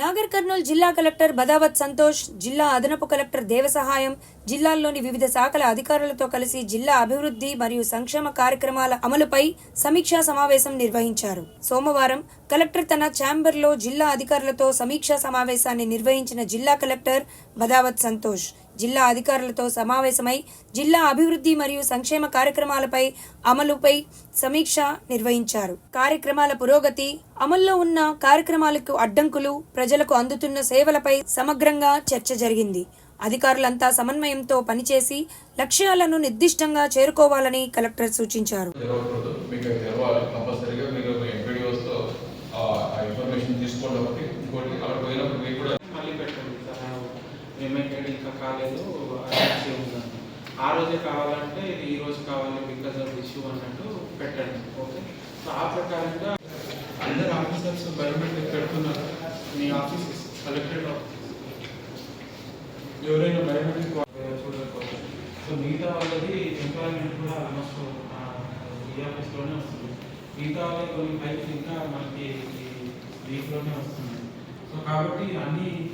నాగర్ కర్నూలు జిల్లా కలెక్టర్ బదావత్ సంతోష్ జిల్లా అదనపు కలెక్టర్ దేవసహాయం జిల్లాల్లోని వివిధ శాఖల అధికారులతో కలిసి జిల్లా అభివృద్ధి మరియు సంక్షేమ కార్యక్రమాల అమలుపై సమీక్షా సమావేశం నిర్వహించారు. సోమవారం కలెక్టర్ తన ఛాంబర్లో జిల్లా అధికారులతో సమీక్షా సమావేశాన్ని నిర్వహించిన జిల్లా కలెక్టర్ బదావత్ సంతోష్. జిల్లా అధికారులతో సమావేశమై జిల్లా అభివృద్ధి మరియు సంక్షేమ కార్యక్రమాలపై అమలుపై సమీక్ష నిర్వహించారు. కార్యక్రమాల పురోగతి అమల్లో ఉన్న కార్యక్రమాలకు అడ్డంకులు ప్రజలకు అందుతున్న సేవలపై సమగ్రంగా చర్చ జరిగింది. అధికారులంతా సమన్వయంతో పనిచేసి లక్ష్యాలను నిర్దిష్టంగా చేరుకోవాలని కలెక్టర్ సూచించారు. పేమెంట్ ఇంకా కాలేదు అటాచ్ ఉందండి. ఆ రోజే కావాలంటే ఇది ఈ రోజు కావాలి బికాస్ ఆఫ్ ఇష్యూ అన్నట్టు పెట్టండి. ఓకే సో ఆ ప్రకారంగా అందరు ఆఫీసర్స్ బయోమెట్రిక్ పెడుతున్నారు. మీ ఆఫీస్ కలెక్టెడ్ ఆఫీస్ ఎవరైనా బయోమెట్రిక్ చూడకపోతే సో మిగతా వాళ్ళది ఎంప్లాయ్మెంట్ కూడా ఆల్మోస్ట్ ఈ ఆఫీస్లోనే వస్తుంది. మిగతా వాళ్ళకి కొన్ని ఫైల్స్ ఇంకా మనకి ఈ వీక్లోనే వస్తున్నాయి. సో కాబట్టి అన్ని